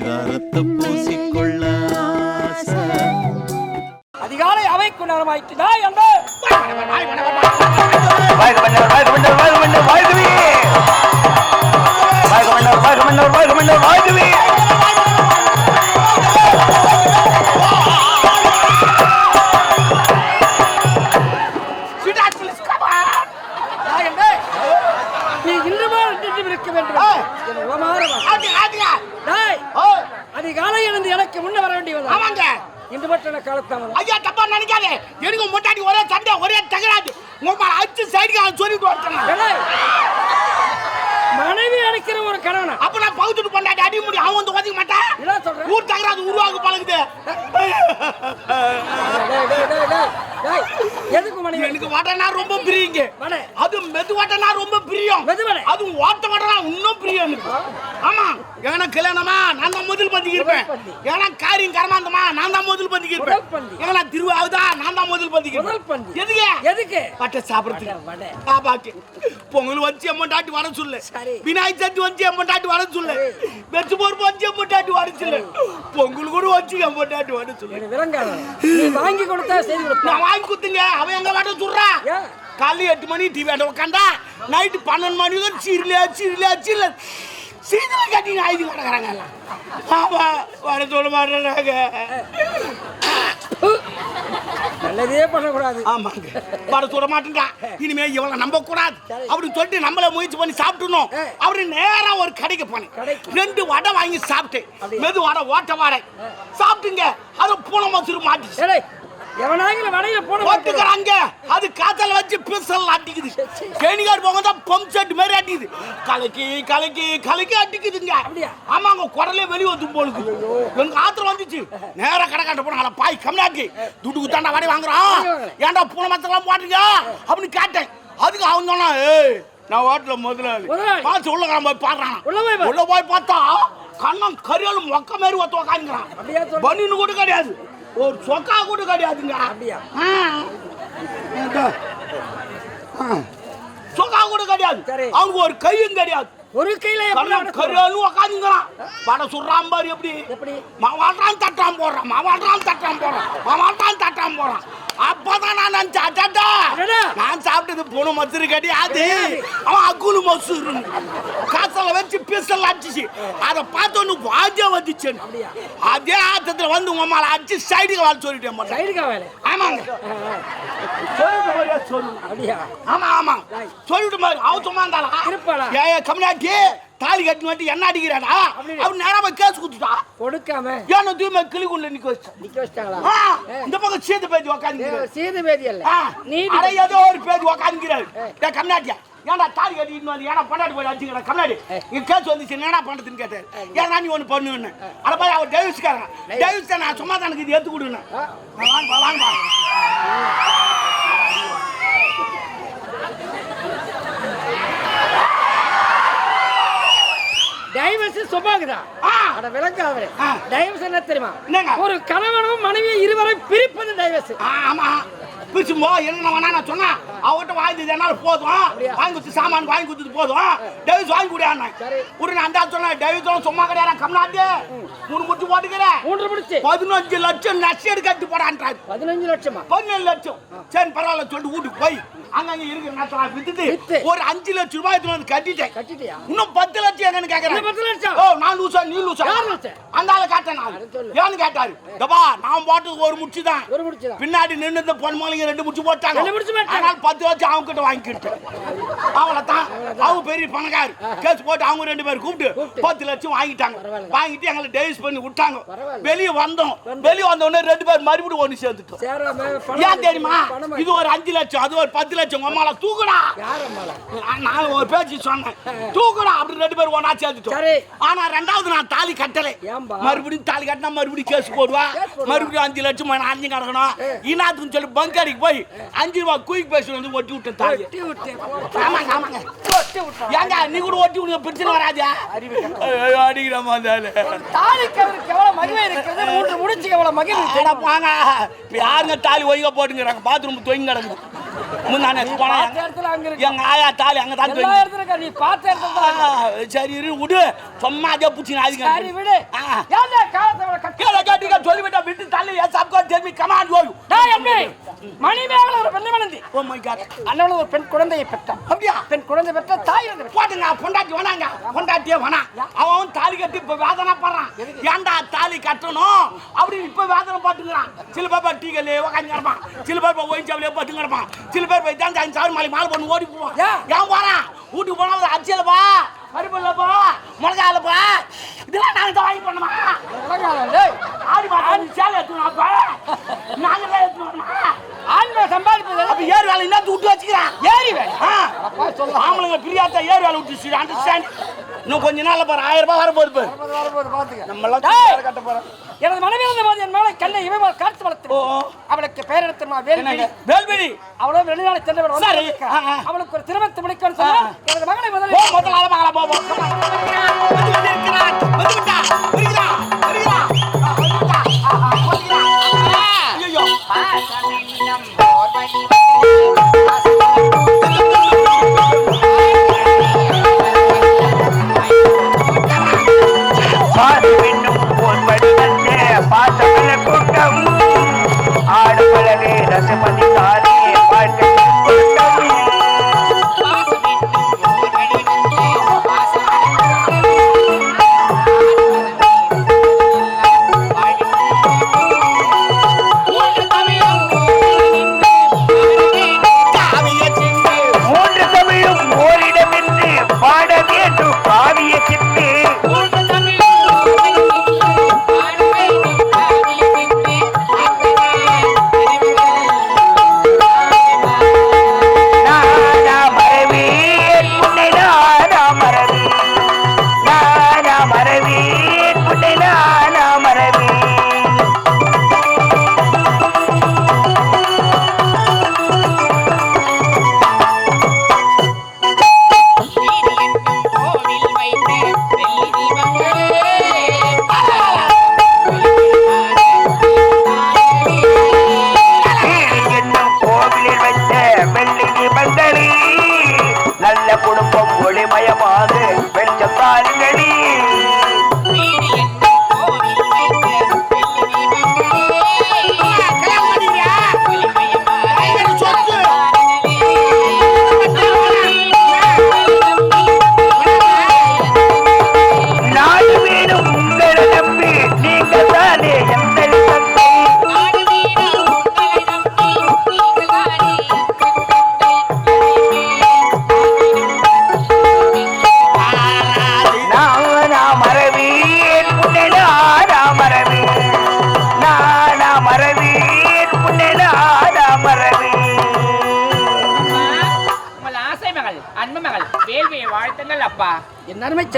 பரிதாரத்தை பூசிக்கொள்ள. அதிகாலை அவைக்கு என்று வாழ்க மன்னர் வாழ்க மன்னர் வாழ்க மன்னர் வாழ்கவே வாழ்க மன்னர் வாழ்க மன்னர் வாழ்க மன்னர் வாழ்கவே இன்று மட்டும் எனக்கு காலத்தாமதம். ஐயா தப்பா நினைக்காதே. எனக்கு முட்டாடி ஒரே சண்டை ஒரே தகராது உங்க அச்சு சைடுக்கு சொல்லிட்டு வரேன் டேய், மனைவி அழைக்கிற ஒரு கணவனா? அப்ப நான் பகுத்துட்டு பண்ணாடி அடி முடி அவன் வந்து ஒதுக்க மாட்டான் என்ன சொல்ற? ஊர் தகராது உருவாக்கு பழகுது. எதுக்கு மனைவி எனக்கு வடனா ரொம்ப பிரியுங்க. அது மெது வடனா ரொம்ப பிரியம். அதுவும் ஓட்ட வடனா இன்னும் பிரியம் எனக்கு. ஆமா. ஏன்னா கல்யாணமா? நான் தான் முதல் பந்திக்கு இருப்பேன். ஏன்னா காரியம் கரமாந்தமா நான் தான் முதல் பந்திக்கு இருப்பேன். ஏன்னா திருவாவுதா நான் தான் முதல் பந்திக்கு இருப்பேன். எதுக்கு? எதுக்கு? பட்டை சாப்பிடுறதுக்கு. பாப்பாக்கு பொங்கல் வச்சு எம்மண்டாட்டி வர சொல்லு. சரி. விநாயகர் சதுர்த்தி வச்சு எம்மண்டாட்டி வர சொல்லு. சரி. வெச்சு பொறுப்பு வச்சு எம்மண்டாட்டி வர சொல்லு. பொங்கல் கூட வச்சு எம்மண்டாட்டி வர சொல்லு. வாங்கி கொடுத்தா செய்து கொடுப்பா. நான் வாங்கி கொடுத்துங்க. அவன் எங்க வாட்ட சொல்றா? காலைல எட்டு மணி டிவி உட்காந்தா நைட்டு பன்னெண்டு மணி வரைக்கும் சீரியல சீரியல சீரியல சீரியல கட்டிங்க ஆயுது கிடக்குறாங்க எல்லாம். ஆமா வர சொல்ல மாட்டேறாங்க நல்லதே பண்ணக்கூடாது. ஆமாங்க. வர சொல்ல மாட்டேன்றா இனிமே இவளை நம்ப கூடாது அப்படின்னு சொல்லிட்டு நம்மள முயற்சி பண்ணி சாப்பிட்டுனோம். அப்படி நேரா ஒரு கடைக்கு போனேன். ரெண்டு வடை வாங்கி சாப்பிட்டேன். அப்படியா? மெது வடை ஓட்ட வடை சாப்பிட்டுங்க. அது பூனை மசூர் மாட்டுச்சு. வடையில போட மாட்டேன். போட்டுக்கிறாங்க அது காத்தல வச்சு பிசல் அடிக்குது கேணிகார் போங்க தான் பம்ப் செட் மாதிரி அடிக்குது கலக்கி கலக்கி கலக்கி அடிக்குதுங்க அப்படியா? ஆமாங்க குடலே வெளியே வந்து போலுது. எங்க ஆத்திரம் வந்துச்சு. நேரா கடை காட்ட போனாங்களா பாய் கம்மியாக்கி துட்டு குத்தாண்டா வடை வாங்குறான். ஏன்டா பூனை மத்தெல்லாம் போட்டுங்க அப்படின்னு கேட்டேன். அதுக்கு அவன் சொன்னா ஏய் நான் ஹோட்டல முதலாளி. பார்த்து உள்ள கிளம்ப பாடுறான் உள்ள போய் பார்த்தா கண்ணம் கரியாலும் மொக்க மாதிரி ஒத்த உக்காந்துக்கிறான்? பனின்னு கூட கிடையாது. ஒரு சொக்கா கூட கிடையாதுங்க. அப்படியா? சொக்கா கூட கிடையாது. அவங்க ஒரு கையும் கிடையாது. ஒரு கையில? கரியாலும் உக்காந்துங்கிறான். வடை சுடுறான் பாரு எப்படி. எப்படி? மாவாட்டான் தட்டான் போடுறான். மாவாட்டான் தட்டான் போடுறான். மாவாட்டான் தட்டான் போடுறான். அப்பதான் நான் நினைச்சேன். நான் சாப்பிட்டது பூனை மசூரு கிடையாது. அவன் அக்குலு மசூரு காசல வச்சு பீசல் அடிச்சு அதை பார்த்தோன்னு வாஜா வந்துச்சு? அதே ஆத்தத்துல வந்து உங்க அம்மால அடிச்சு சைடுக்கு வாழ சொல்லிட்டேன். சைடுக்கா வேலை? ஆமாங்க. ஆமா ஆமா. சொல்லிட்டு மாதிரி அவ சும்மா இருந்தாளா இருப்பாளா? ஏன் கம்மியாட்டி தாலி கட்டி வந்து என்ன அடிக்கிறாடா. அவன் நேரமா கேஸ் குடுத்துட்டா. கொடுக்காம? ஏன்னா தூய்மை கிளிக்குள்ள நிக்க வச்சு நிக்க வச்சிட்டாங்களா? ஏ, இந்த பக்கம் சீத்து பேச்சு ஏ, உக்காந்துக்கிறாரு சீது பேதி நீதி அட ஏதோ ஒரு பேச்சு உக்காந்துக்கிறாரு. ஏ. ஏன்டா தாலி கட்டிட்டு வந்து ஏன்னா பண்ணாடி போய் அடிச்சுக்கிறா ஏ. இங்க கேஸ் வந்துச்சு என்னடா பண்றதுன்னு கேட்டாரு ஏன்னா நீ ஒண்ணு பண்ணுன்னு? அட போய் அவர் டேவிஸ்காரன் டேவிஸ் நான் சும்மா தான் எனக்கு இது ஏத்து கொடுங்க. வாங்க வாங்க டைவர்ஸ் சும்மாக்குதா ஆ. அட விளக்காதவரே ஆ. டைவர்ஸ் என்ன தெரியுமா? ஒரு கணவனும் மனைவியும் இருவரை பிரிப்பது டைவர்ஸ் ஆமா. பிடிச்சு போ என்ன வேணா நான் சொன்னா? அவட்ட வாங்கி என்னால போதும்? வாங்கி கொடுத்து சாமான் வாங்கி கொடுத்தது போதும். டேவிஸ் வாங்கி சரி. உடனே அந்த ஆள் சொன்னா டேவிஸ் சும்மா கிடையாது. கம்னாட்டி மூணு முடிச்சு போட்டுக்கிறேன். மூன்று முடிச்சு. பதினஞ்சு லட்சம் நஷ்டம் கட்டி போடான்றாரு. பதினஞ்சு லட்சமா? பதினேழு லட்சம். சரி பரவாயில்ல சொல்லிட்டு வீட்டுக்கு போய். அங்கங்க. வித்துட்டு ஒரு அஞ்சு லட்சம் ரூபாய் எடுத்துட்டு வந்து கட்டிட்டேன். கட்டிட்டியா? இன்னும் பத்து லட்சம் எங்கன்னு கேக்குறேன். இன்னும் பத்து லட்சம்? ஓ நான் லூசா நீ லூசா? யார் லூசா? அந்த ஆளை கேட்டேன் நான். ஏன்னு கேட்டாரு. போட்டது ஒரு முடிச்சு தான். ஒரு பின்னாடி நின்று இந்த பொன்மாலிங்க ரெண்டு முடிச்சு போட்டாங்க. ரெண்டு முடிச்சு போட்டாங்க. ஆனால் பத்து லட்சம் அவங்க கிட்ட வாங்கிக்கிட்டேன் அவ்வளவுதான். அவங்க பெரிய பணக்கார். கேஸ் போட்டு அவங்க ரெண்டு பேரும் கூப்பிட்டு. பத்து லட்சம் வாங்கிட்டாங்க. வாங்கிட்டு எங்களை டேவிஸ் பண்ணி விட்டாங்க. வெளியே வந்தோம். வந்து. வெளியே வந்த உடனே ரெண்டு பேர் மறுபடியும் ஒண்ணு சேர்ந்துட்டோம். ஏன் தெரியுமா? இது ஒரு அஞ்சு லட்சம் அது ஒரு பத்து லட்சம் உமால தூக்குடா. நான் ஒரு பேச்சு சொன்னேன். தூக்குடா அப்படி ரெண்டு பேரும் ஒண்ணா சேர்ந்துட்டோம். சரி. ஆனா ரெண்டாவது நான் தாலி கட்டலை? மறுபடியும் தாலி கட்டினா மறுபடியும் கேஸ் போடுவா. மறுபடியும் அஞ்சு லட்சம் நான் அஞ்சு கிடக்கணும் இனாத்துன்னு சொல்லி பங்கடிக்கு போய் அஞ்சு ரூபா குயிக் பேசி வந்து ஒட்டி விட்டேன் தாலி ஆமாங்க ஆமாங்க. ஏங்க நீ கூட ஒட்டி விடுங்க பிரச்சனை வராதா. அடிக்கிற மாதிரி தாலிக்கு அவருக்கு எவ்வளவு மகிமை இருக்கிறது? மூன்று முடிச்சுக்கு எவ்வளவு போங்க. இப்ப யாருங்க தாலி ஒய்க போட்டுங்கிறாங்க? பாத்ரூம் தொங்கி கிடக்குது முந்தானே போனா இடத்துல அங்க இருக்கு. எங்க ஆயா தாலி அங்க தான் எல்லா இடத்துல இருக்கா? நீ பார்த்த இடத்துல. சரி இரு விடு. சும்மா அதே புச்சி சரி நாதிக்க விடு. ஆ. ஏன்டா காலத்தை இவ்வளவு கட்டி- கீழே கட்டிக்க சொல்லிவிட்டா விட்டு தள்ளி எஸ் அப்கோ டெல் கமாண்ட் யோயூ டேய் அம்பி, மணிமேகலை ஒரு பெண்ணை மணந்தி ஓ மை காட் ஒரு பெண் குழந்தையை பெற்றான். அப்படியா? பெண் குழந்தை பெற்ற தாய் வந்து போட்டுங்க பொண்டாட்டி வேணாங்க. பொண்டாட்டியே வேணாம் அவன் தாலி கட்டி இப்ப வேதனை ஏன்டா தாலி கட்டணும்? அப்படின்னு இப்ப வேதனை பட்டுக்கிறான் சில பேர் டீ கல்லே உக்காந்து கிடப்பான். சில பேர் ஒயின் சாப்பிலே கிடப்பான். சில பேர் போய் தான் சாமி சாவி மாலை மாலை பண்ணி ஓடி போவான். ஏன்? போறான்? வீட்டுக்கு போனா ஒரு அரிசியிலப்பா பருப்பில்லப்பா மிளகாயிலப்பா இதெல்லாம் நாங்க தான் வாங்கி பண்ணுமா. ஆடி மாட்டா சேலை எடுத்துணும் அப்ப நாங்க தான் எடுத்துணுமா ஆண்களை சம்பாதிப்பது அப்ப ஏறு வேலை என்ன? விட்டு வச்சுக்கிறான். ஏறி வேலை. ஆம்பளைங்க பிரியாத ஏறு வேலை விட்டு அண்டர்ஸ்டாண்ட் இன்னும் கொஞ்ச நாள்ல பாரு ஆயிரம் ரூபாய் வரப்போகுது பாரு. வரும்போது பார்த்துக்க. நம்ம எல்லாம் டேய். சும்மா கட்ட போறோம். எனது மனைவி இருந்த போது என் மேலே கண்ணை இவை மேல் காத்து வளர்த்து. அவளுக்கு பெயர் எடுத்து நான் வேல்விழி வேல்வெளி அவளோ வெளிநாடு ஆ. அவளுக்கு ஒரு திருமணத்தை முடிக்கணும் எனது மகளை போ முதலில் முதல்ல ஆள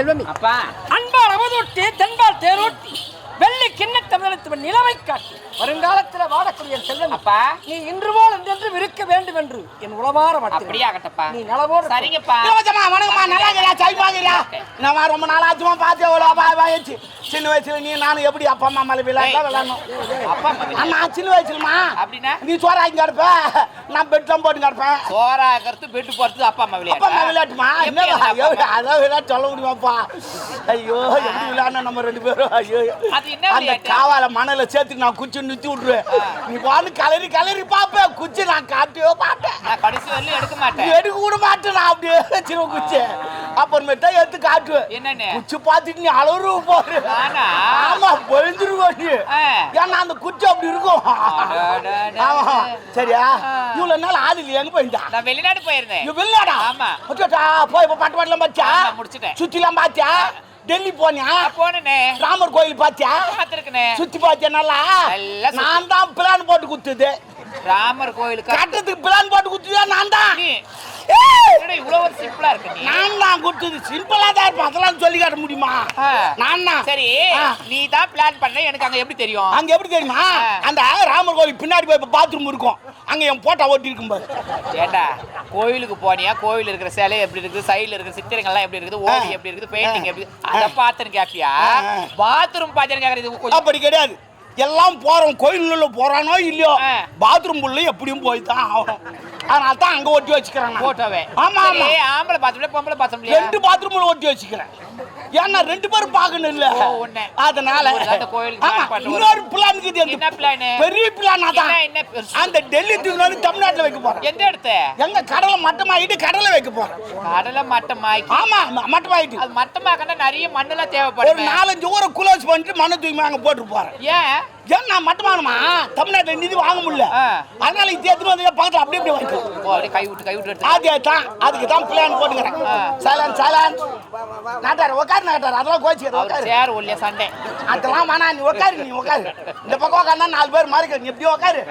செல்வமி. அப்பா. அன்பால் அமுதூட்டி தென்பால் தேரோட்டி வெள்ளி கிண்ண தமிழத்துவன் நிலவை காட்டி வருங்காலத்தில் வாழக்கூடிய என் செல்வம். அப்பா. நீ இன்று போல் என்றென்று இருக்க வேண்டும் என்று என் உளமாற அப்படியே ஆகட்டப்பா நீ நலவோடு இரு. சரிங்கப்பா. இலவசமா வணக்கம்மா நல்லா இருக்கிறா சை பாக்குறியா நான் ரொம்ப நாள் ஆச்சுமா பார்த்து எவ்வளோ ஆயிடுச்சு சின்ன வயசுல நீ நானும் எப்படி அப்பா அம்மா மேல விளையாட்டா விளையாடணும் அப்பா அண்ணா சின்ன வயசுலமா அப்படின்னா? நீ சோறாக்கி கிடப்ப நான் பெட்லாம் போட்டு கிடப்பேன் சோறாகிறது பெட்டு போறது அப்பா அம்மா அப்பா அம்மா விளையாட்டு? விளையாட்டுமா? அதான் விளையாட்டு சொல்ல முடியுமாப்பா? ஐயோ எப்படி விளையாடணும் நம்ம ரெண்டு பேரும்? ஐயோ. அந்த? காவால மணல சேர்த்து நான் குச்சி நிறுத்தி விட்டுருவேன். நீ வந்து கலரி கலரி பாப்பேன் குச்சி நான் காட்டவே மாட்டேன். நான் கடைசி வரலையும் எடுக்க மாட்டேன். எடுக்க கூட மாட்டேன் நான் அப்படியே வச்சிருவேன் குச்சி. அப்புறமேட்டா எடுத்து காட்டுவேன் என்னன்னு? குச்சி பார்த்துட்டு நீ அளவு போடு? ஆமா பொழிஞ்சிருவோம் நீ. ஏன்னா அந்த குச்சி அப்படி இருக்கும். ஆமா சரியா. இவ்வளவு நாள் ஆள் இல்லையா எங்க போயிருந்தா நான் வெளிநாடு போயிருந்தேன் வெளிநாடா ஆமா. போய் இப்ப பட்டு பாட்டுலாம் பாத்தியா? முடிச்சிட்டேன். சுத்திலாம் பாத்தியா? டெல்லி போனியா? போனேனே. ராமர் கோயில் பாத்தியா? சுத்தி பாத்தியா நல்லா? நான் தான் பிளான் போட்டு குத்துது. ராமர் கோயிலுக்கு கட்டத்துக்கு பிளான் போட்டு குத்துதா நான் தான். இவ்வளவு சிம்பிளா இருக்கு நான் தான் குத்துது. சிம்பிளா தான் இருப்பேன். அதெல்லாம் சொல்லி காட்ட முடியுமா. நான் தான். சரி. நீ தான் பிளான் பண்ண. எனக்கு அங்க எப்படி தெரியும்? அங்க எப்படி தெரியுமா. அந்த ராமர் கோயில் பின்னாடி போய் பாத்ரூம் இருக்கும். அங்க என் போட்டோ ஓட்டி இருக்கும் பாரு. ஏண்டா கோயிலுக்கு போனியா? கோயில் இருக்கிற சிலை எப்படி இருக்குது? சைடுல இருக்கிற சித்திரங்கள்லாம் எப்படி இருக்குது? ஆ. எப்படி இருக்குது? பெயிண்டிங். எப்படி அத பாத்துன்னு கேப்பியா. பாத்ரூம் பாத்துன்னு கேக்குறது கொஞ்சம் அப்படி கிடையாது. எல்லாம் போறோம். கோயிலுள்ள போறானோ இல்லையோ. பாத்ரூம் உள்ள எப்படியும் போய் தான் ஆகணும். அதனால தான் அங்க ஒட்டி வச்சுக்கிறேன். போட்டோவே. ஆமா ஆமா. ஆம்பளை பாத்ரூம்ல பொம்பளை பாத்ரூம்லயா ரெண்டு பாத்ரூம்ல ஒட்டி வச்சுக்கிறேன். ஏன்னா ரெண்டு பேரும் பார்க்கணும் இல்ல. அதனால ஒரு ஒரு- இன்னொரு பிளான் இருக்குது. என்ன plan? பெரிய பிளான் அதான்? அந்த டெல்லி வந்து தமிழ்நாட்டுல வைக்க போறேன் எந்த இடத்த எங்க கடலை மட்டமாயிட்டு கடலை வைக்க போறேன் கடலை மட்டமாக்கி ஆமா மட்டமாயிட்டு அது மட்டமாக்கன்னா நிறைய மண்ணெல்லாம் ஒரு தேவைப்படுமே நாலஞ்சு ஊரை குளோஸ் பண்ணிட்டு மண்ணை தூக்கி அங்க போட்டு போறேன் ஏன் ஏன் நான் மட்டமானுமா தமிழ்நாட்டுல நிதி வாங்க முடியல. அதனால இது எடுத்துட்டு வந்து பக்கத்துல அப்படி அப்படியே கை விட்டு கை விட்டு அதே தான் அதுக்கு தான் பிளான் போட்டுக்கிறேன். சைலன் சைலன் நாட்டார் உட்காரு நாட்டார் அதெல்லாம் கோச்சிக்கிற அவர் உட்காரு சேர் ஒல்லியா சண்டை. அதெல்லாம் வேணா நீ உட்காரு நீ உட்காரு இந்த பக்கம் உட்காந்தா நாலு பேர் மாறிக்க நீ எப்படி உட்காரு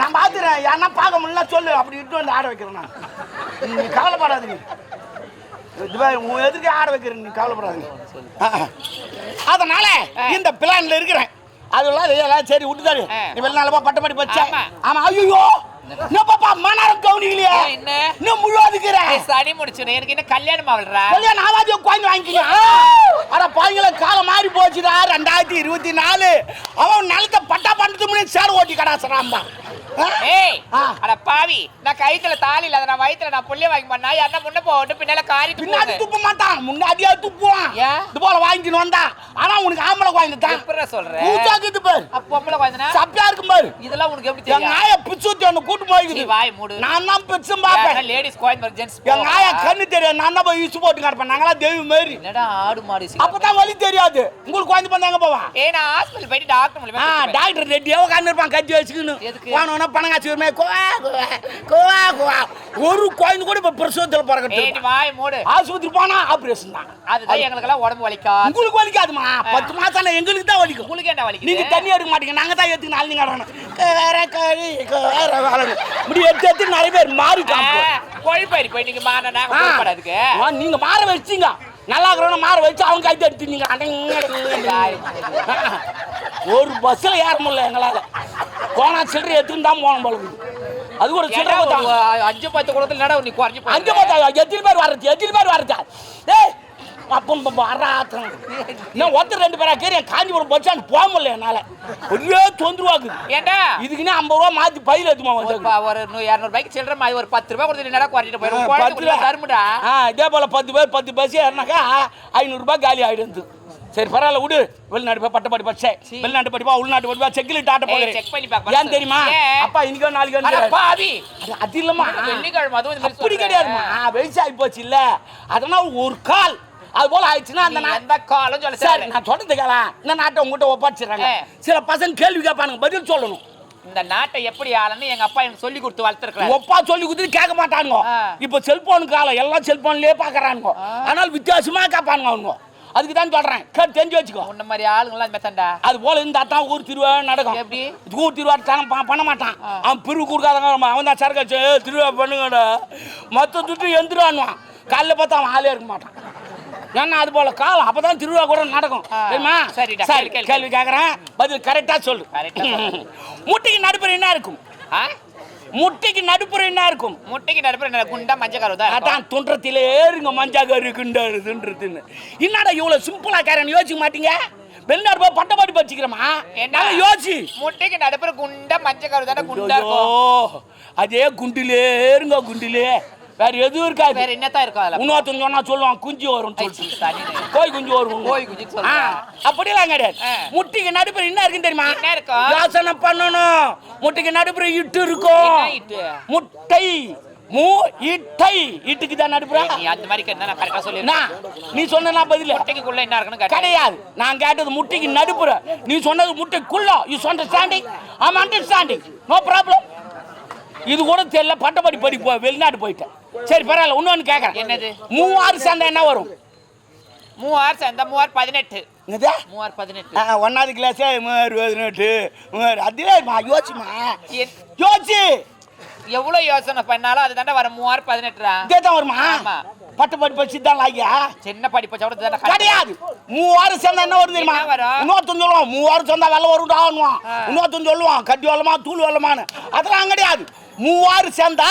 நான் பாத்துறேன் யாருன்னா பார்க்க முடியல சொல்லு அப்படி இட்டு வந்து ஆட வைக்கிறேன் நான். நீ கவலைப்படாத நீ உன் எதுக்கு ஆட வைக்கிறேன் நீ கவலைப்படாத. அதனால இந்த பிளான்ல இருக்கிறேன். அதெல்லாம் சரி விட்டுதாரு. நீ வெளிநாள் போ பட்ட படி பச்ச ஆமா. ஐயோ பாப்பா மனாரம் கவுனிக்கலையே? என்ன? இன்னும் முழு அதுக்கிறேன் ஏய், சனி முடிச்சிடும் எனக்கு என்ன கல்யாணம் ஆகலடா? கல்யாணம் ஆவாதி குழந்தை வாங்கிக்கலாம் அட பாய்ங்கள காலம் மாறி போச்சுடா ரெண்டாயிரத்தி இருபத்தி நாலு. அவன் நிலத்தை பட்டா பண்ணுறது முன்னாடி சேர் ஓட்டி கடாசுறாம்பா ஏய் ஆ. அட பாவி நான் கைத்துல தாலி இல்லாத நான் வயித்துல நான் புள்ளைய வாங்கி பண்ணா யாருன்னா முன்ன போட்டு பின்னால காரிட்டு பின்னாடி துப்ப மாட்டான் முன்னாடியே துப்புவான்? இது போல வாங்கிட்டு வந்தா ஆனா உனக்கு ஆம்பளை குழந்தை தான் எப்படிடா சொல்ற? பூச்சாக்குது பாரு. அப்ப பொம்பளை குழந்தைனா? சப்பியா இருக்கும் பாரு. இதெல்லாம் உனக்கு எப்படி தெரியும்? ஆய பிச்சு ஒன்று கூட்டு போய்க்குது. வாய் மூடு. நான் தான் பிச்சும் பார்ப்பேன் லேடிஸ் குழந்தை ஜென்ஸ் எங்க ஆயா கண்ணு தெரியாது. நான் தான் போய் இசு போட்டு கிடப்பேன். நாங்களாம் தெய்வம் மாரி. என்னடா ஆடு மாடு அப்பதான் வழி தெரியாது. உங்களுக்கு குழந்தை பண்ண எங்க போவான் ஏ நான் ஹாஸ்பிடல் போயிட்டு டாக்டர் ஆ மூலியமா கூட்டிட்டு டாக்டர் ரெட்டியா உட்காந்து இருப்பான் கட்டி வச்சுக்கணும்? போனோன்னா பணம் காசு வருமே கோவா கோவா கோவா. ஒரு குழந்தை கூட இப்ப பிரசவத்தில் ஏய் நீ பிறகு வாய் மூடு. ஆஸ்பத்திரி போனா ஆபரேஷன் தான். அதுதான் எங்களுக்கெல்லாம் உடம்பு வலிக்காது. உங்களுக்கு வலிக்காதுமா? பத்து மாசம் எங்களுக்கு தான் வலிக்கும். உங்களுக்கு என்ன வலிக்குது? நீங்க தண்ணி எடுக்க மாட்டீங்க. நாங்க தான் எடுத்து நாலு கடணும் வாழணும் இப்படி எடுத்து எடுத்து நிறைய பேர் மாறிட்டாங்க. கொழிப்பாரி போய் நீங்க மாற நாங்க மாற வச்சீங்க. நல்லா இருக்கிறவன மாற வச்சு அவங்க கைத்து அடங்க. ஒரு பஸ்ல ஏற முடியல எங்களால. போனா சில்லறை எடுத்துன்னு தான் போனோம் போல. அது கூட சில்லறை. அஞ்சு பத்து குடத்துல என்னடா நீ குறைஞ்சு போயிருக்க? பார்த்தா எத்தனை பேர் வர்றது? எத்தனை பேர் வர்றது? டேய் அப்பம் வராத்தம் நான் ஒருத்தர் ரெண்டு பேரா கேரி காஞ்சிபுரம் ஸ்டாண்ட் போக முடியல என்னால. ஒரே தொந்தரவாக்குது ஏன்டா இதுக்குன்னே ஐம்பது ரூபா மாத்தி பையில எடுத்துமா ஒரு வந்து ப- ஒரு நூ- இருநூறு ரூபாய்க்கு சில்லற மாதிரி ஒரு பத்து ரூபாய் கொடுத்து என்னடா குறைஞ்சிட்டு போயிடும். ரூபா. தருமுடா. ஆ இதே போல பத்து பேர் பத்து பஸ் ஏறினாக்கா ஐநூறுரூபா காலி ஆயிடுது. சரி பரவாயில்ல விடு. வெளிநாட்டு போய் பட்ட படி பச்சை. வெளிநாட்டு படிப்பா உள்நாட்டு படிப்பா செக்கில் டாட்ட போகிறேன். check பண்ணி பார்க்க ஏன் தெரியுமா? அப்பா இன்னைக்கோ நாளைக்கு வந்து பாவி. அது- இல்லம்மா. வெள்ளிக்கிழமை அதுவும் அப்படி சொல்ற. கிடையாதுமா வயசாகி போச்சு இல்ல. அதனால ஒரு கால். அது போல ஆயிடுச்சுன்னா அந்த எந்த காலம் சொல்ல சரி நான் சொல்றது கேளா. இந்த நாட்டை உங்ககிட்ட ஒப்படைச்சிடுறாங்க. ஏ. சில பசங்க கேள்வி கேட்பானுங்க பதில் சொல்லணும். இந்த நாட்டை எப்படி ஆளன்னு எங்க அப்பா எனக்கு சொல்லி கொடுத்து வளர்த்துருக்காரு ஒப்பா சொல்லி கொடுத்துட்டு கேட்க மாட்டானுங்க. இப்போ செல்போன் காலம் எல்லாம் செல்போன்லயே பாக்குறானுங்க ஆனால் வித்தியாசமா கேட்பானுங்க அவங்க அதுக்கு தான் சொல்றேன். கேட்டு தெரிஞ்சு வச்சுக்கோ. உன்ன மாதிரி ஆளுங்களாம் மெத்தண்டா? அது போல இந்த தான் ஊர் திருவிழா நடக்கும். எப்படி? ஊர் திருவிழா தரம் பண்ண மாட்டான். அவன் பிரிவு கொடுக்காதங்க அவன் தான் சரக்கு திருவிழா பண்ணுங்கடா. மற்ற துட்டு எந்திரானுவான் காலைல பார்த்தா அவன் ஆளே இருக்க மாட்டான். ஏன்னா அது போல காலம் அப்பதான் திருவிழா கூட நடக்கும். தெரியுமா? சரி கேளு. கேள்வி கேட்கறேன் பதில் கரெக்டா சொல்லு. முட்டைக்கு நடுப்புற என்ன இருக்கும்? முட்டைக்கு நடுப்புற என்ன இருக்கும்? முட்டைக்கு நடுப்புற என்ன? குண்டா மஞ்சள் கரு தான். அதான் துன்றத்திலே இருங்க மஞ்சா கரு கிண்டாருதுன்றதுன்னு என்னடா இவ்வளவு சிம்பிளா கேரன் யோசிக்க மாட்டீங்க? வெளிநாடு போய் பட்ட பாட்டி பச்சிக்கிறோமா என்ன? என்ன யோசி. முட்டைக்கு நடுப்புற குண்டா மஞ்சள் கரு தானே குண்டா அதே குண்டிலே இருங்க குண்டிலே. வேற எதுவும் இருக்காது. வேற என்னத்தான் இருக்கும் அதுல இன்னொருத்தன் சொன்னா சொல்லுவான் குஞ்சு வரும். கோய் குஞ்சு வரும் சொல்றா. ஆ, அப்படியெல்லாம் கிடையாது. முட்டிக்கு நடுப்புற என்ன இருக்குன்னு தெரியுமா? யோசனை பண்ணணும். முட்டிக்கு நடுப்புற இட்டு இருக்கும்? முட்டை. மூ இட்டை. இட்டுக்கு தான் நடுப்புற. நீ அந்த மாதிரி கேட்டா நான் கரெக்டா சொல்லிருக்கேன் நான் நீ சொன்னா பதில்? முட்டைக்குள்ள என்ன இருக்குன்னு கேட்டேன் கிடையாது. நான் கேட்டது முட்டைக்கு நடுப்புற. நீ சொன்னது முட்டைக்குள்ள. You understanding I'm understanding no problem இது கூட தெரியல பட்டப்படி படி போ வெளிநாடு போயிட்டேன். சரி பரவாயில்ல இன்னொன்னு கேட்கறேன் என்னது? மூவாறு சேர்ந்தா என்ன வரும்? மூவார் சேர்ந்தா மூவார் பதினெட்டு. மூவார் பதினெட்டு. ஒன்னாவது கிளாஸே மூவாறு பதினெட்டு. மூவாறு. அதுலேமா யோசிமா என்- யோசி எவ்வளவு யோசனை பண்ணாலும் அது தானே வர மூவார் பதினெட்டுரா? இதே தான் வருமா? ஆமா. பட்டப்படி படிச்சு தான் லாகியா? சின்ன படிப்பு சவட தானே correct. கிடையாது. மூவாறு சேர்ந்தா என்ன வரும் தெரியுமா? இன்னொருத்தன் சொல்லுவான் மூவாறு சேர்ந்தா வெள்ளம் வரும்டான்னுவான் ஆ. இன்னொருத்தன் சொல்லுவான் கட்டி வெள்ளமா தூள் வெள்ளமான்னு. அதெல்லாம் கிடையாது. மூவாறு சேர்ந்தா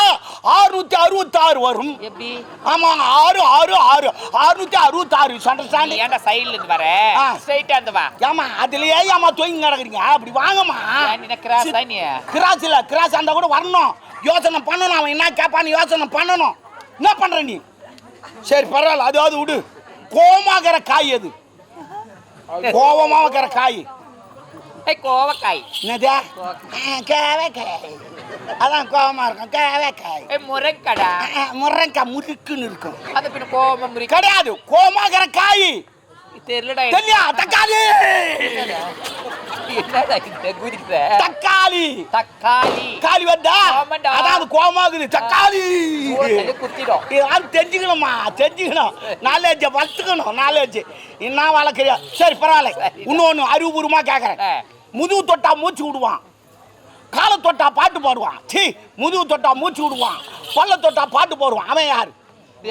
ஆறுநூத்தி அறுபத்தி ஆறு வரும். எப்படி? ஆமா ஆறு ஆறு ஆறு. ஆறுநூத்தி அறுபத்தி ஆறு அண்டர்ஸ்டாண்டிங் ஏன்டா சைடுல இருந்து வர. ஸ்ட்ரைட்டா இருந்து வா. ஏமா அதுலயே ஏமா தொய்ங்க கிடக்குறீங்க? அப்படி வாங்கம்மா. கிராஸா கிராஸ் இல்ல கிராஸ் அந்த கூட வரணும். யோசனை பண்ணணும் அவன் என்ன கேட்பான்னு யோசனை பண்ணணும். என்ன பண்ற நீ? சரி பரவாயில்ல அதாவது விடு. கோமாகிற காய் அது. கோவமா வைக்கிற காய் கோவக்காய். என்னது? கோவக்காய். அதான் கோவமா இருக்கும். ஏய் முருங்கடா. முருங்கைக்காய் முறுக்குன்னு இருக்கும். அது பின்ன முறிக்க கிடையாது. கோமாகிற காய். தெரியலடா தெரியா? தக்காளி. தக்காளி. தக்காளி. காளி வந்தா. அதான் கோமாகுது தக்காளி. குத்திடும். யாரும் தெரிஞ்சுக்கணுமா? தெரிஞ்சுக்கணும். நாலேஜை வளர்த்துக்கணும். நாலேஜ் என்ன வளர்க்குறியா? சரி பரவாயில்ல. இன்னொன்று அறிவுபூர்வமாக கேட்குறேன். முதுகு தொட்டா மூச்சு விடுவான். காலை தொட்டா பாட்டு பாடுவான். சீ முதுகு தொட்டா மூச்சு விடுவான். பல்ல தொட்டா பாட்டு போடுவான். அவன் யார்?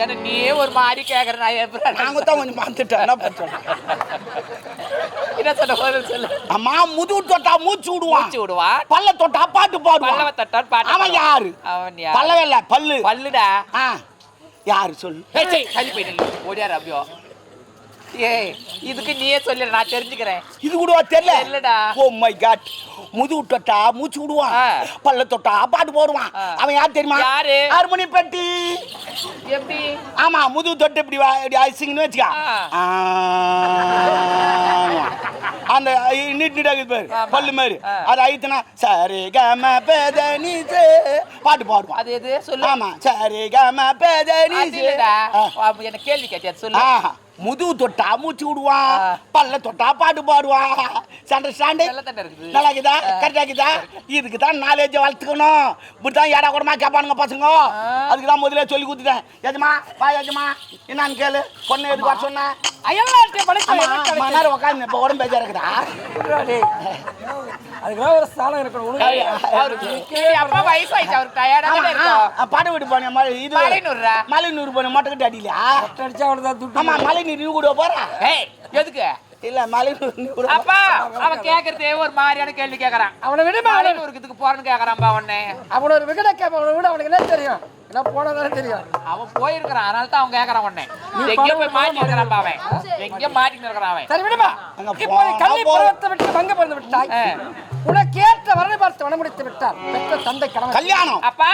ஏன்னா நீயே ஒரு மாதிரி கேக்குற நான் எப்படி தான் கொஞ்சம் பார்த்துட்டேன் என்ன பண்ணுறோம் என்ன சொன்ன பதில் சொல்லு. அம்மா முதுகு தொட்டா மூச்சு விடுவான். மூச்சு விடுவா பல்ல தொட்டா பாட்டு பல்லவ பாடுவான் தட்டான் பாட்டு அவன் யாரு? அவன் யார்? பல்லவே இல்ல பல்லு. பல்லுடா. ஆ யாரு சொல்லு? ஏய் சே தள்ளி போயிடு. ஓடியாரு அப்படியோ. ஏய் இதுக்கு நீயே சொல்லு நான் தெரிஞ்சுக்கிறேன். இது கூடவா தெரியல? தெரியலடா. ஓ மை காட் முதுகு தொட்டா மூச்சு விடுவான். பல்ல தொட்டா பாட்டு போடுவான். அவன் யார் தெரியுமா? யாரு? ஹார்மோனி பெட்டி எப்படி? ஆமா முதுகு தொட்டு இப்படி வா- இப்படி ஐசிங்னு வச்சுக்கா. அந்த நீட் நீட்டாக பாரு. ஆமா. பல்லு மாதிரி. அது ஐத்தனா சரி கம பேத நீ பாட்டு பாடுவான். அது எது? சொல்லு. ஆமா சரி கம பேத நீ அது இல்லடா. அப்ப என்ன கேள்வி கேட்டியா? சொல்லு. முதுகு தொட்டா மூச்சு விடுவான். பல்ல தொட்டா பாட்டு பாடுவான் சண்டை ஸ்டாண்டு நல்லா இருக்குது? நல்லா இருக்குதா? இதுக்கு தான் நாலேஜ் வளர்த்துக்கணும். இப்படி தான் ஏடா கூடமா கேட்பானுங்க பசங்க. அதுக்கு தான் முதல்ல சொல்லி கொடுத்துட்டேன். எஜமா வா எஜமா. என்னன்னு கேளு. பொண்ணு எதுக்கு வர சொன்ன? அயல்நாட்டை படைக்க ஆமா எனக்கு மணி நேரம் உட்காந்து இப்போ உடம்பு பேஜா இருக்குதா? அதுக்கெல்லாம் ஒரு ஸ்தானம் இருக்கணும். அப்பா வயசாயிடுச்சு அவருக்கு இருக்கும் பாட்டு வீட்டு போன. மாதிரி இது மலைநூறுரா? மலைநூறு போன மொட்டை கட்டி அடியில அடிச்சா அவனுக்கு துட்டு ஆமா மலை நீர் நீ கூட போற? ஏய் எதுக்கு? இல்ல கூட அப்பா அவன் கேக்குறதே ஒரு மாதிரியான கேள்வி கேக்குறான். அவனை விடுமா அவனை? மலைநூருக்கு இதுக்கு போறேன்னு கேக்குறான்பா உடனே அவனை. ஒரு விகட கேப்ப அவனை விட அவனுக்கு என்ன தெரியும்? என்ன போனதானே தெரியும்? அவன் போயிருக்கிறான் அதனால தான் அவன் கேக்குறான் உடனே எங்கேயோ போய் மாட்டி இருக்கிறான்பா அவன். எங்கேயோ மாட்டின்னு இருக்கிறான் அவன். சரி விடுமா. கல்வி பருவத்தை விட்டு பங்கு பிறந்து விட்டாய் ஆ. உனக்கு ஏற்ற வரனை பார்த்து மனமுடித்து விட்டார். பெற்ற தந்தை கணவன். கல்யாணம். அப்பா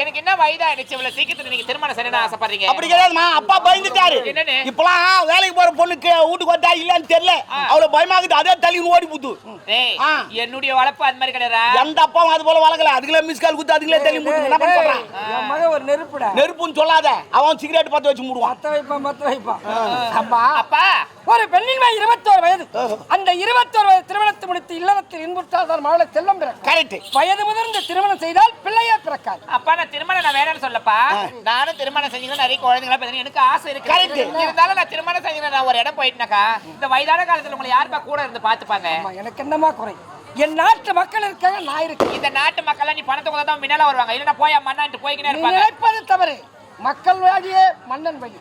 எனக்கு என்ன வயதாயிடுச்சு? இவ்வளவு சீக்கிரத்துல நீங்க திருமணம் செய்யணும்னு ஆசைப்படுறீங்க. அப்படி கிடையாதுமா அப்பா பயந்துட்டாரு. என்னன்னு? இப்பலாம் வேலைக்கு போற பொண்ணுக்கு வீட்டுக்கு வந்தா இல்லன்னு தெரியல. அவ்வளவு பயமாகுது. அதே தள்ளி ஓடி புத்து. என்னுடைய வளர்ப்பு அது மாதிரி கிடையாதா எந்த அப்பாவும் அது போல வளர்க்கல அதுக்குள்ள மிஸ் கால் குத்து அதுக்குள்ளே தள்ளி முட்டு என்ன பண்ண சொல்றான் என் மகன் ஒரு நெருப்புடா. நெருப்புன்னு சொல்லாத. அவன் சிகரெட் பத்த வச்சு மூடுவான். மத்த வைப்பான் மத்த வைப்பான் அம்மா அப்பா ஒரு பெண்ணின் இருபத்தோரு வயது. அந்த இருபத்தோரு வயது திருமணத்தை முடித்து இல்லறத்தில் இன்புற்றால் தான் மகளை செல்லம் பிறக்கும். கரெக்ட் வயது முதிர்ந்து திருமணம் செய்தால் பிள்ளையே பிறக்காது. அப்பா நான் திருமணம் நான் வேணும்னு சொல்லப்பா. நானும் திருமணம் செஞ்சீங்கன்னா நிறைய குழந்தைங்களா பெத்தீங்க எனக்கு ஆசை இருக்கு. Correct. இருந்தாலும் நான் திருமணம் செஞ்சீங்கன்னா நான் ஒரு இடம் போயிட்டேனாக்கா இந்த வயதான காலத்துல உங்களை யாருப்பா கூட இருந்து பாத்துப்பாங்க அம்மா, எனக்கு என்னமா குறை? என் நாட்டு மக்கள் இருக்காங்க நான் இருக்கேன். இந்த நாட்டு மக்கள் நீ பணத்தை தான் முன்னால வருவாங்க. இல்லைன்னா போய் மண்ணான்ட்டு போய்க்கினே நீ இருப்பாங்க. தவறு. மக்கள் வழியே மன்னன் வழி.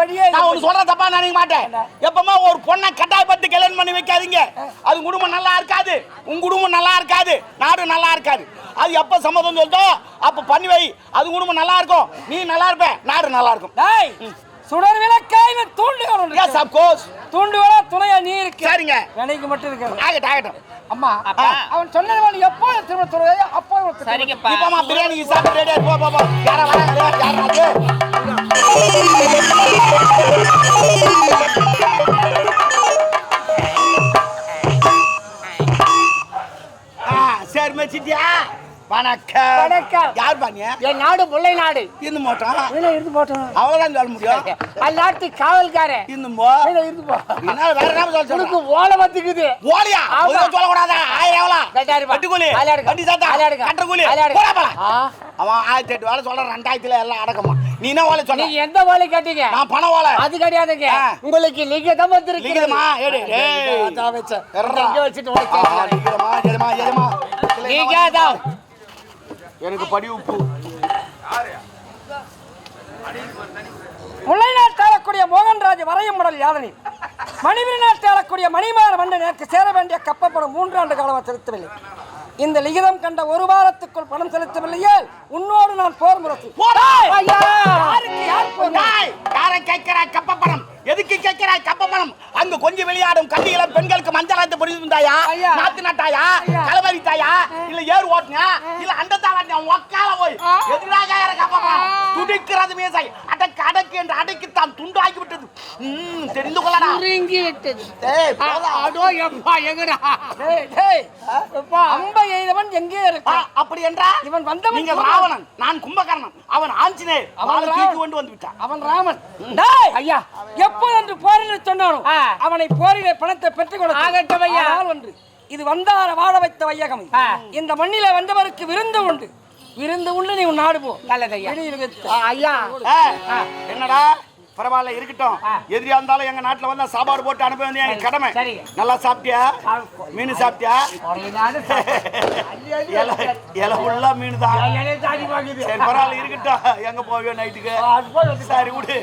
வழியே நான் ஒண்ணு சொல்ற தப்பா நினைக்க மாட்டேன். எப்பவுமே ஒரு பொண்ணை கட்டாயப்பட்டு கல்யாணம் பண்ணி வைக்காதீங்க. அது குடும்பம் நல்லா இருக்காது. உன் குடும்பம் நல்லா இருக்காது. நாடு நல்லா இருக்காது. அது எப்ப சம்மதம் சொல்லிட்டோ அப்ப பண்ணி வை. அது குடும்பம் நல்லா இருக்கும். நீ நல்லா இருப்ப நாடு நல்லா இருக்கும். டேய் சுடர் விளக்காய் தூண்டுகள் எஸ் ஆஃப் கோர்ஸ் தூண்டுவலா துணையா நீ இருக்கு. சரிங்க. வினைக்கு மட்டும் இருக்காது. ஆகட்டும் ஆகட்டும். அம்மா. அவன் சொன்னது எப்போ திருமணம் சொல்றாயோ அப்போ. சரிங்கப்பா. இப்பமா பிரியாணி சாப்பிட்டு ரெடியா போ போ போ. யாரா வராங்க? யாரா அது ஆ சரி மச்சிட்டியா? வணக்கம் வணக்கம். யார் பானியா என் நாடு முல்லை நாடு இருந்து போட்டோம் சொல்ல முடியும் அந்நாட்டு காவல்காரன் இருந்து போ இதுல இருந்து போ என்ன வேற என்ன சொல்ல உனக்கு சொல்லுங்க ஓலை வந்துக்குது ஓலியா. பொதுவா சொல்லக்கூடாதா ஆயிரம் எவ்வளோ ரெண்டாயிரம் ரூபாய். வெட்டுக்கூலி ஆளாடுங்க. வண்டி சாத்தா ஆளாடுங்க. கட்டுற கூலி ஆளாடுங்க. போடா போலாம் ஆ. அவன் ஆயிரத்தி எட்டு வேலை சொல்ற ரெண்டாயிரத்துல எல்லாம் அடக்கமா நீ என்ன வேலை நீங்க எந்த ஓலை கேட்டீங்க நான் பணம் ஓலை அது கிடையாதுங்க. உங்களுக்கு லிங்கதம் வந்திருக்கு? ஏடு, ஏய். வச்சேன். வச்சுட்டு. லிங்கிதமா, எதுமா, எதுமா? எனக்கு படி உப்பு. முல்லை நாட்டு ஆளக்கூடிய மோகன்ராஜ் வரையும் முடல் யாதனை. மணிவிரி நாட்டு ஆளக்கூடிய மணிமாற மன்னன் எனக்கு சேர வேண்டிய கப்பப்படம் மூன்றாண்டு காலமாக செலுத்தவில்லை. இந்த லிகிதம் கண்ட ஒரு வாரத்துக்குள் பணம் செலுத்தவில்லையே உன்னோடு நான் போர் முரசு. யார் போர் முரசு? எதுக்கு கேட்கிறாய் கப்ப பணம் அங்க கொஞ்சம் விளையாடும் கண்ணிகளம் பெண்களுக்கு இருந்தாயா ஐயா. நாத்து நட்டாயா? ஐயா. களவரித்தாயா இல்ல ஏறு ஓட்டினா இல்ல அண்டத்தா வாட்டினா ஒக்கால போய். எதிராக யார கப்ப பணம் துடிக்கிறது மீசை. அடக்கு அடக்கு என்று அடக்கித்தான் துண்டாக்கி விட்டது ம், தெரிந்து கொள்ளடா. சுருங்கி விட்டது டேய், அம்பை எய்தவன் எங்கே ஆ, இருக்கான் அப்படி என்றா? இவன் வந்தவன் நீங்கள் போனான். ராவணன் நான் கும்பகர்ணன். அவன் ஆஞ்சநேயர். அவன் தூக்கி. கொண்டு வந்து விட்டான். அவன் ராமன். ஐயா. எப்போதென்று போரில் சொன்னானோ ஆ. அவனை போரிலே பணத்தை பெற்றுக் கொடுத்து ஆகட்டும் ஐயா. ஒன்று இது வந்தார வாழ வைத்த வையகம். இந்த மண்ணிலே வந்தவருக்கு விருந்து உண்டு. விருந்து உண்டு நீ உன் நாடு போ. நல்லது ஐயா. ஐயா. என்னடா? பரவாயில்ல இருக்கட்டும். எதிரியா இருந்தாலும் எங்க நாட்டுல வந்தா சாப்பாடு போட்டு அனுப்ப வேண்டிய எங்க கடமை. நல்லா சாப்பிட்டியா? மீன் சாப்பிட்டியா? இலை ஃபுல்லா மீன் தான். சரி பரவாயில்ல இருக்கட்டும். எங்க போவியோ நைட்டுக்கு சரி விடு.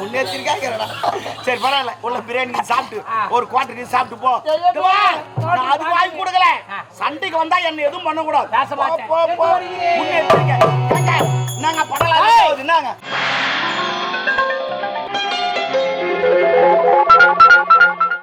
முன்னேற்றிருக்காங்கடா சரி பரவாயில்ல உள்ள பிரியாணி சாப்பிட்டு ஒரு குவாட்டர் நீ சாப்பிட்டு போ. அதுக்கு வாங்கி கொடுக்கல. சண்டைக்கு வந்தா என்ன எதுவும் பண்ணக்கூடாது. முன்னேற்றிருக்க ஏங்க, நாங்க படலாம் என்னங்க? Thank you.